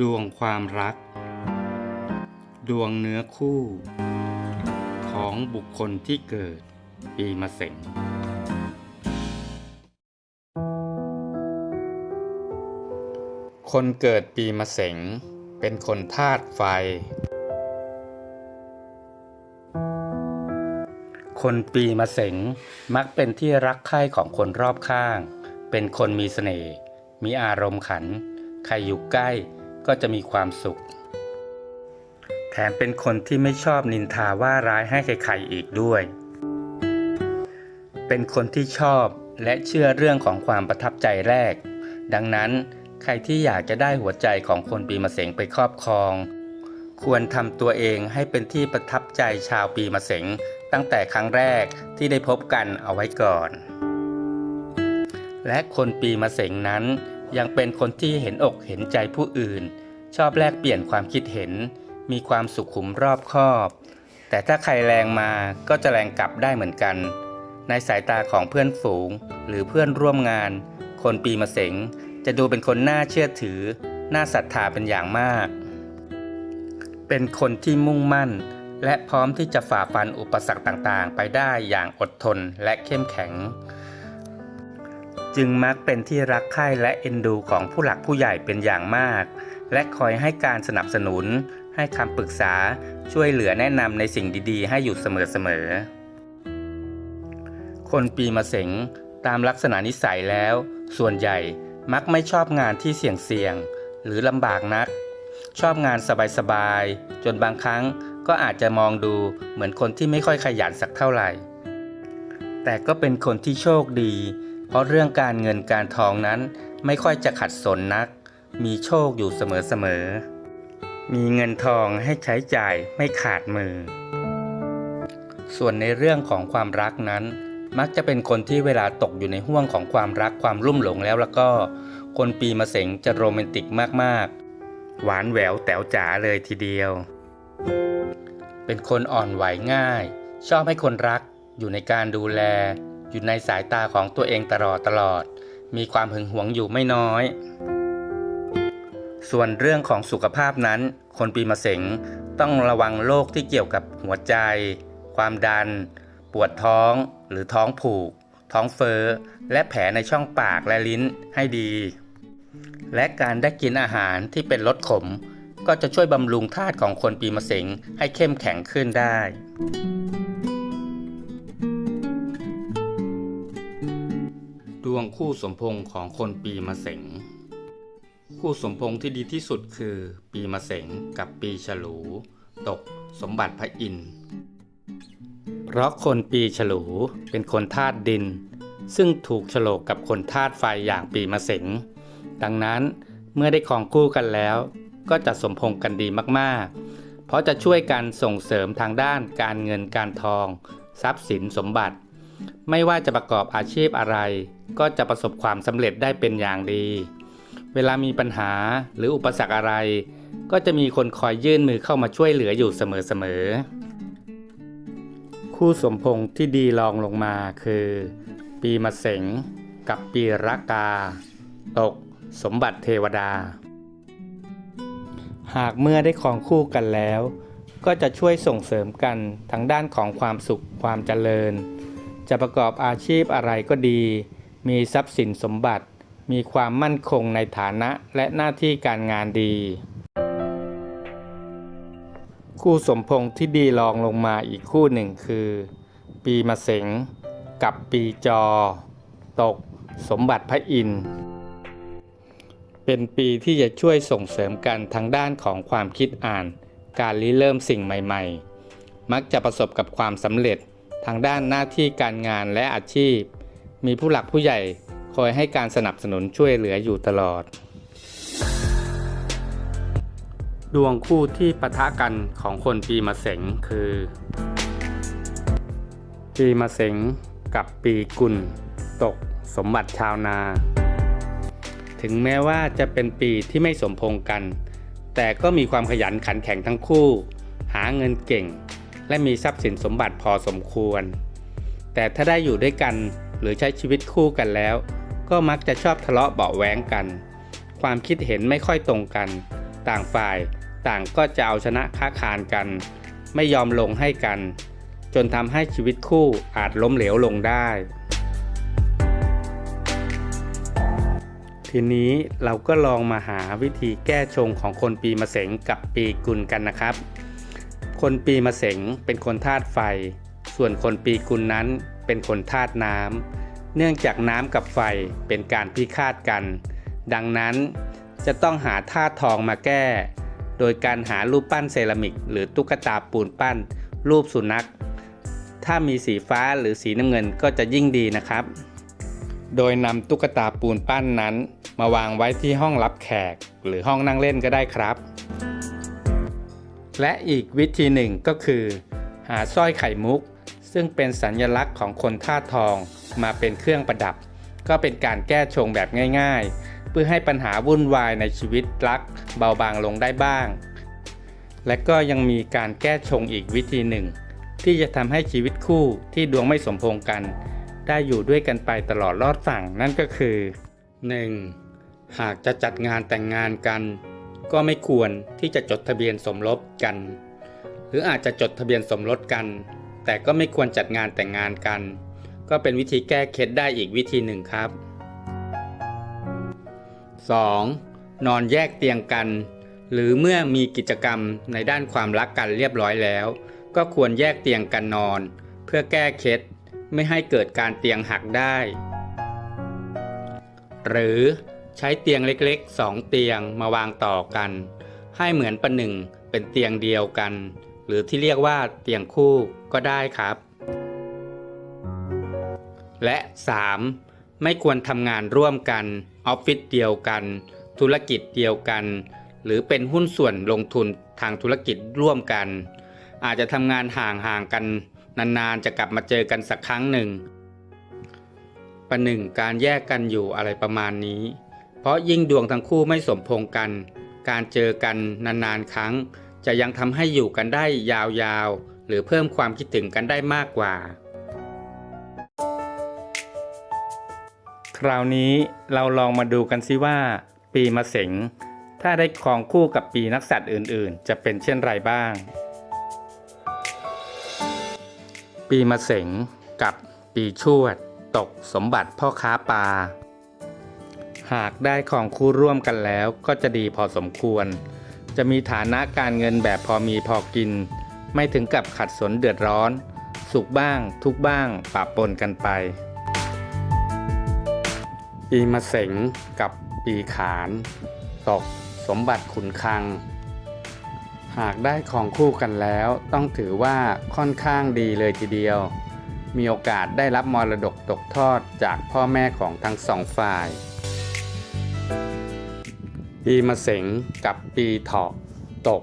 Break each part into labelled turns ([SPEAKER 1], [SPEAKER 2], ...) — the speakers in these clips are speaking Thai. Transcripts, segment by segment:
[SPEAKER 1] ดวงความรัก ดวงเนื้อคู่ ของบุคคลที่เกิด ปีมะเสงคนเกิดปีมะเสงเป็นคนธาตุไฟ คนปีมะเสงมักเป็นที่รักใคร่ของคนรอบข้าง เป็นคนมีเสน่ห์ มีอารมณ์ขัน ใครอยู่ใกล้ ก็จะมีความสุข แถมเป็นคนที่ไม่ชอบนินทาว่าร้ายให้ใครๆอีกด้วย เป็นคนที่ชอบและเชื่อเรื่องของความประทับใจแรก ดังนั้นใครที่อยากจะได้หัวใจของคนปีมะเสงไปครอบครอง ควรทำตัวเองให้เป็นที่ประทับใจชาวปีมะเสงตั้งแต่ครั้งแรกที่ได้พบกันเอาไว้ก่อน และคนปีมะเสงนั้นยังเป็นคนที่เห็นอกเห็นใจผู้อื่น ชอบแลกเปลี่ยนความคิดเห็น มีความสุขุมรอบคอบ แต่ถ้าใครแรงมาก็จะแรงกลับได้เหมือนกัน ในสายตาของเพื่อนฝูง หรือเพื่อนร่วมงาน คนปีมะเสงจะดูเป็นคนน่าเชื่อถือ น่าศรัทธาเป็นอย่างมาก เป็นคนที่มุ่งมั่น และพร้อมที่จะฝ่าฟันอุปสรรคต่างๆ ไปได้อย่างอดทนและเข้มแข็ง จึงมักเป็นที่รักใคร่และเอ็นดูของผู้หลักผู้ใหญ่เป็นอย่างมาก และคอยให้การสนับสนุน ให้คำปรึกษาช่วยเหลือแนะนำในสิ่งดีๆ ให้อยู่เสมอๆ คนปีมะเสงตามลักษณะนิสัยแล้ว ส่วนใหญ่มักไม่ชอบงานที่เสี่ยงๆ หรือลำบากนัก ชอบงานสบายๆ จนบางครั้งก็อาจจะมองดูเหมือนคนที่ไม่ค่อยขยันสักเท่าไหร่ แต่ก็เป็นคนที่โชคดี เพราะเรื่องการเงินการทองนั้นไม่ค่อยจะขัดสนนัก มีโชคอยู่เสมอๆ มีเงินทองให้ใช้จ่ายไม่ขาดมือ ส่วนในเรื่องของความรักนั้น มักจะเป็นคนที่เวลาตกอยู่ในห่วงของความรักความรุ่มหลงแล้วแล้วก็ คนปีมะเสงจะโรแมนติกมากๆ หวานแหววแต๋วจ๋าเลยทีเดียว เป็นคนอ่อนไหวง่าย ชอบให้คนรักอยู่ในการดูแล อยู่ในสายตาของตัวเองตลอดตลอด มีความหึงหวงอยู่ไม่น้อย ส่วนเรื่องของสุขภาพนั้น คนปีมะเสงต้องระวังโรคที่เกี่ยวกับหัวใจ ความดัน ปวดท้อง หรือท้องผูก ท้องเฟ้อ และแผลในช่องปากและลิ้นให้ดี และการได้กินอาหารที่เป็นรสขม ก็จะช่วยบำรุงธาตุของคนปีมะเสงให้เข้มแข็งขึ้นได้ดวงคู่สมพงษ์ของคนปีมะเสง คู่สมพงษ์ที่ดีที่สุดคือ ปีมะเสงกับปีฉลู ตกสมบัติพระอินทร์เพราะคนปีฉลูเป็นคนธาตุดิน ซึ่งถูกโฉลกกับคนธาตุไฟอย่างปีมะเสงดังนั้นเมื่อได้ครองคู่กันแล้ว ก็จะสมพงษ์กันดีมากๆ เพราะจะช่วยกันส่งเสริมทางด้านการเงินการทอง ทรัพย์สินสมบัติ ไม่ว่าจะประกอบอาชีพอะไร ก็จะประสบความสำเร็จได้เป็นอย่างดี เวลามีปัญหาหรืออุปสรรคอะไร ก็จะมีคนคอยยื่นมือเข้ามาช่วยเหลืออยู่เสมอๆ คู่สมพงษ์ที่ดีรองลงมาคือ ปีมะเสงกับปีรักา ตก สมบัติเทวดา หากเมื่อได้ครองคู่กันแล้ว ก็จะช่วยส่งเสริมกันทั้งด้านของความสุขความเจริญ จะประกอบอาชีพอะไรก็ดี มีทรัพย์สินสมบัติ มีความมั่นคงในฐานะและหน้าที่การงานดี คู่สมพงษ์ที่ดีรองลงมาอีกคู่หนึ่งคือ ปีมะเสงกับปีจอ ตก สมบัติพระอินทร์เป็นปีที่จะช่วยส่งเสริมกันทางด้านของความคิดอ่าน การริเริ่มสิ่งใหม่ ๆ มักจะประสบกับความสำเร็จทางด้านหน้าที่การงานและอาชีพ มีผู้หลักผู้ใหญ่ คอยให้การสนับสนุนช่วยเหลืออยู่ตลอด ดวงคู่ที่ปะทะกันของคนปีมะเสงคือ ปีมะเสงกับปีกุล ตกสมบัติชาวนา ถึงแม้ว่าจะเป็นปีที่ไม่สมพงกัน แต่ก็มีความขยันขันแข็งทั้งคู่ หาเงินเก่ง และมีทรัพย์สินสมบัติพอสมควร แต่ถ้าได้อยู่ด้วยกันหรือใช้ชีวิตคู่กันแล้ว ก็มักจะชอบทะเลาะเบาะแว้งกัน ความคิดเห็นไม่ค่อยตรงกัน ต่างฝ่ายต่างก็จะเอาชนะค้าคานกัน ไม่ยอมลงให้กัน จนทำให้ชีวิตคู่อาจล้มเหลวลงได้ ทีนี้เราก็ลองมาหาวิธีแก้ชงของคนปีมะเสงกับปีกุลกันนะครับ คนปีมะเสงเป็นคนธาตุไฟ ส่วนคนปีกุลนั้นเป็นคนธาตุน้ำ เนื่องจากน้ำกับไฟเป็นการพิฆาตกัน ดังนั้นจะต้องหาธาตุทองมาแก้ โดยการหารูปปั้นเซรามิก หรือตุ๊กตาปูนปั้น รูปสุนัข ถ้ามีสีฟ้าหรือสีน้ำเงินก็จะยิ่งดีนะครับ โดยนำตุ๊กตาปูนปั้นนั้น มาวางไว้ที่ห้องรับแขก หรือห้องนั่งเล่นก็ได้ครับ และอีกวิธีหนึ่งก็คือ หาสร้อยไข่มุก ซึ่งเป็นสัญลักษณ์ของคนท่าทอง มาเป็นเครื่องประดับ ก็เป็นการแก้ชงแบบง่าย ๆ เพื่อให้ปัญหาวุ่นวายในชีวิตรักเบาบางลงได้บ้าง และก็ยังมีการแก้ชงอีกวิธีหนึ่ง ที่จะทำให้ชีวิตคู่ที่ดวงไม่สมพงกัน ได้อยู่ด้วยกันไปตลอดรอดฝั่งนั่นก็คือ 1. หากจะจัดงานแต่งงานกัน ก็ไม่ควรที่จะจดทะเบียนสมรสกัน หรืออาจจะจดทะเบียนสมรสกัน แต่ก็ไม่ควรจัดงานแต่งงานกัน ก็เป็นวิธีแก้เคล็ดได้อีกวิธีหนึ่งครับ 2. นอนแยกเตียงกัน หรือเมื่อมีกิจกรรมในด้านความรักกันเรียบร้อยแล้ว ก็ควรแยกเตียงกันนอน เพื่อแก้เคล็ดไม่ให้เกิดการเตียงหักได้ หรือใช้เตียงเล็กๆ 2 เตียงมาวางต่อกัน ให้เหมือนประหนึ่งเป็นเตียงเดียวกัน หรือที่เรียกว่าเตียงคู่ก็ได้ครับ และ 3. ไม่ควรทำงานร่วมกันออฟฟิศเดียวกัน ธุรกิจเดียวกัน หรือเป็นหุ้นส่วนลงทุนทางธุรกิจร่วมกัน อาจจะทำงานห่างๆกันนานๆจะกลับมาเจอกันสักครั้งหนึ่งประหนึ่งการแยกกันอยู่อะไรประมาณนี้ เพราะยิ่งดวงทั้งคู่ไม่สมพงกัน การเจอกันนานๆครั้ง จะยังทำให้อยู่กันได้ยาวๆ หรือเพิ่มความคิดถึงกันได้มากกว่า ราวนี้เราลองมาดูกันซิว่า ปีมะเสงถ้าได้ครองคู่กับปีนักสัตว์อื่นๆ จะเป็นเช่นไรบ้าง ปีมะเสงกับปีชวด ตกสมบัติพ่อค้าปลาหากได้ของคู่ร่วมกันแล้วก็จะดีพอสมควร จะมีฐานะการเงินแบบพอมีพอกิน ไม่ถึงกับขัดสนเดือดร้อน สุขบ้างทุกบ้างปะปนกันไป ปีมะเสงกับปีขานตกสมบัติขุนคลัง หากได้ของคู่กันแล้วต้องถือว่าค่อนข้างดีเลยทีเดียว มีโอกาสได้รับมรดกตกทอดจากพ่อแม่ของทั้งสองฝ่าย ปีมะเสงกับปีเถาะตก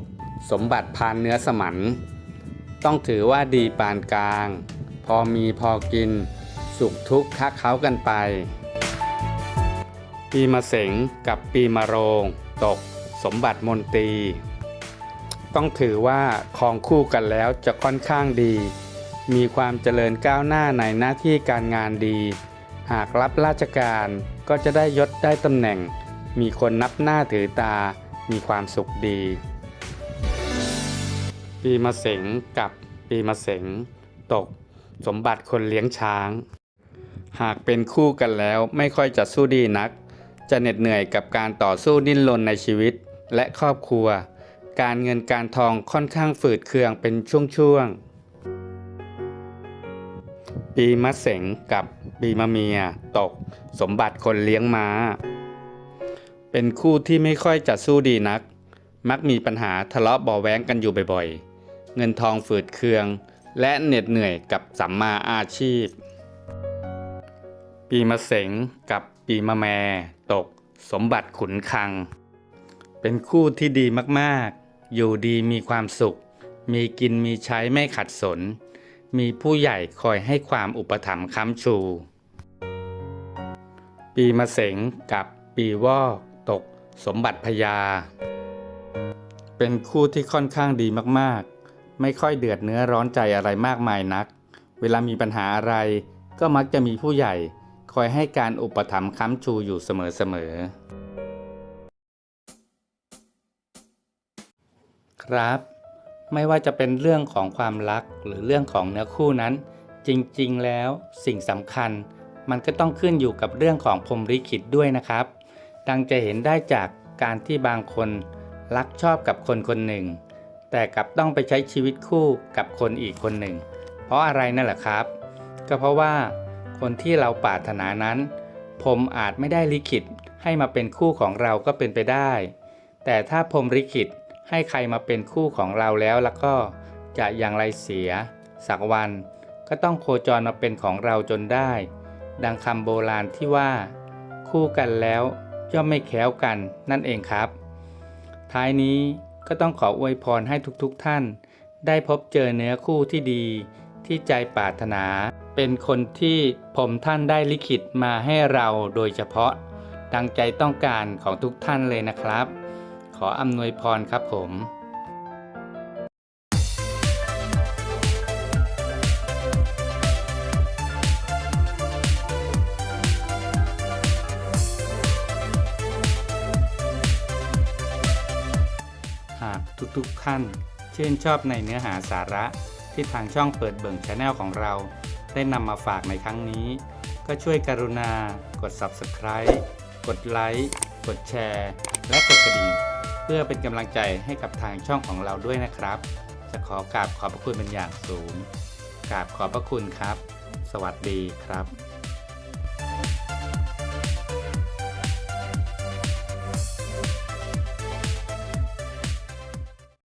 [SPEAKER 1] สมบัติพานเนื้อสมัน ต้องถือว่าดีปานกลาง พอมีพอกิน สุขทุกข์ค้าเขากันไป ปีมะเสงกับปีมะโรง ตก สมบัติมนตรี ต้องถือว่าคองคู่กันแล้วจะค่อนข้างดี มีความเจริญก้าวหน้าในหน้าที่การงานดี หากรับราชการก็จะได้ยศได้ตำแหน่ง มีคนนับหน้าถือตา มีความสุขดี ปีมะเสงกับปีมะเสงตก สมบัติคนเลี้ยงช้าง หากเป็นคู่กันแล้วไม่ค่อยจะสู้ดีนัก จะเหน็ดเหนื่อยกับการต่อสู้ดิ้นรนในชีวิตและครอบครัว การเงินการทองค่อนข้างฝืดเคืองเป็นช่วงๆ ปีมะเสงกับปีมะเมียตก สมบัติคนเลี้ยงม้า เป็นคู่ที่ไม่ค่อยจะสู้ดีนัก มักมีปัญหาทะเลาะเบาะแว้งกันอยู่บ่อยๆ เงินทองฝืดเคือง และเหน็ดเหนื่อยกับสัมมาอาชีพ ปีมะเสงกับปีมะแม ตก สมบัติขุนคัง เป็นคู่ที่ดีมากๆ อยู่ดีมีความสุข มีกินมีใช้ไม่ขัดสน มีผู้ใหญ่คอยให้ความอุปถัมภ์ค้ำชู ปีมะเสงกับปีวอกตก สมบัติพญา เป็นคู่ที่ค่อนข้างดีมากๆ ไม่ค่อยเดือดเนื้อร้อนใจอะไรมากมายนัก เวลามีปัญหาอะไรก็มักจะมีผู้ใหญ่ คอยให้การอุปถัมภ์ค้ำชูอยู่เสมอๆ ครับ ไม่ว่าจะเป็นเรื่องของความรักหรือเรื่องของเนื้อคู่นั้น จริงๆ แล้วสิ่งสำคัญ มันก็ต้องขึ้นอยู่กับเรื่องของพรมลิขิตด้วยนะครับ ดังจะเห็นได้จากการที่บางคนรักชอบกับคนคนหนึ่ง แต่กลับต้องไปใช้ชีวิตคู่กับคนอีกคนหนึ่ง เพราะอะไรนั่นแหละครับ ก็เพราะว่า คนที่เราปรารถนานั้นพรมอาจไม่ได้ลิขิตให้มาเป็นคู่ของเราก็เป็นไปได้ แต่ถ้าพรมลิขิตให้ใครมาเป็นคู่ของเราแล้วแล้วก็จะอย่างไรเสีย สักวันก็ต้องโคจรมาเป็นของเราจนได้ ดังคำโบราณที่ว่า คู่กันแล้วย่อมไม่แค้วกันนั่นเองครับ ท้ายนี้ก็ต้องขออวยพรให้ทุกๆทท่าน ได้พบเจอเนื้อคู่ที่ดีที่ใจปรารถนา เป็นคนที่ผมท่านได้ลิขิตมาให้เราโดยเฉพาะ ดังใจต้องการของทุกท่านเลยนะครับ ขออำนวยพรครับผมหากทุกๆท่าน ชื่นชอบในเนื้อหาสาระที่ทางช่องเปิดเบิ่งชาแนลของเรา ได้นำมาฝากในครั้งนี้ ก็ช่วยกรุณากด Subscribe กดไลค์กดแชร์ และกดกระดิ่งเพื่อเป็นกำลังใจให้กับทางช่องของเราด้วยนะครับ จะขอกราบขอบพระคุณเป็นอย่างสูงกราบขอบพระคุณครับ สวัสดีครับ